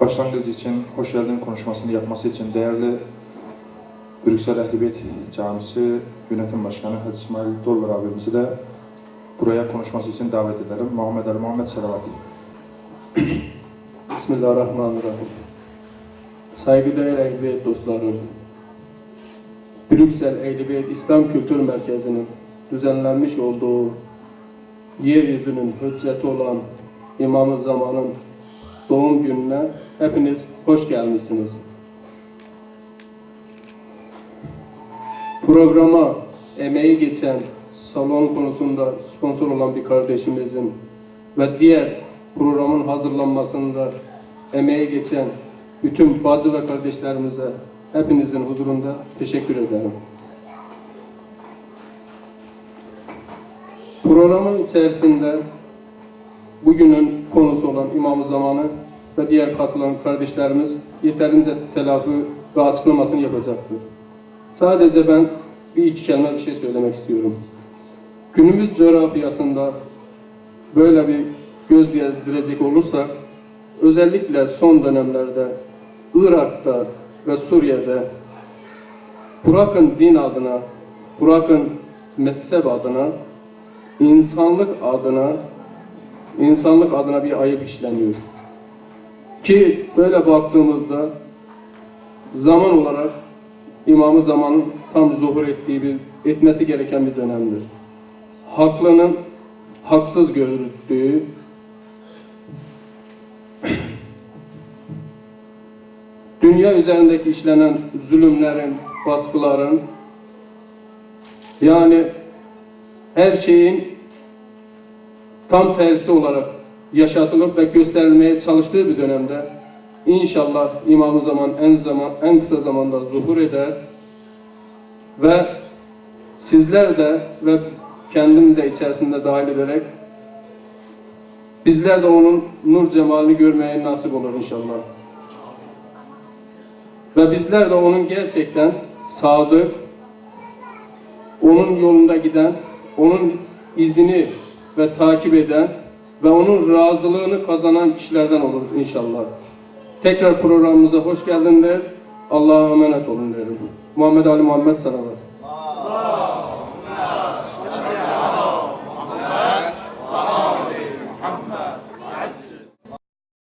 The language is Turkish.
başlangıç için hoş geldin konuşmasını yapması için değerli Brüksel Ehlibiyet Camisi Yönetim Başkanı Hacı İsmail Dollar abimizi de buraya konuşması için davet ederim. Muhammed Ali Muhammed Selavati. Bismillahirrahmanirrahim. Saygıdeğer Ehlibiyet dostlarım, Brüksel Ehlibiyet İslam Kültür Merkezi'nin düzenlenmiş olduğu yeryüzünün hücceti olan İmam-ı Zaman'ın doğum gününe hepiniz hoş gelmişsiniz. Programa emeği geçen salon konusunda sponsor olan bir kardeşimizin ve diğer programın hazırlanmasında emeği geçen bütün bacı ve kardeşlerimize hepinizin huzurunda teşekkür ederim. Programın içerisinde bugünün konusu olan İmam-ı Zamanı ve diğer katılan kardeşlerimiz yeterince telafi ve açıklamasını yapacaktır. Sadece ben bir iki kelime bir şey söylemek istiyorum. Günümüz coğrafyasında böyle bir göz gezdirecek olursak özellikle son dönemlerde Irak'ta ve Suriye'de bırakın din adına, bırakın mezhep adına, insanlık adına, insanlık adına bir ayıp işleniyor. Ki böyle baktığımızda zaman olarak imamı zamanın tam zuhur ettiği bir, etmesi gereken bir dönemdir. Haklının haksız görüldüğü, dünya üzerindeki işlenen zulümlerin, baskıların, yani her şeyin tam tersi olarak yaşatılıp ve gösterilmeye çalıştığı bir dönemde inşallah İmam-ı Zaman en zaman en kısa zamanda zuhur eder ve sizler de ve kendimi de içerisinde dahil ederek bizler de onun nur cemalini görmeye nasip olur inşallah. Ve bizler de onun gerçekten sadık, onun yolunda giden, onun izini ve takip eden ve onun razılığını kazanan kişilerden oluruz inşallah. Tekrar programımıza hoş geldin der. Allah'a emanet olun derim. Muhammed Ali Muhammed Salavat.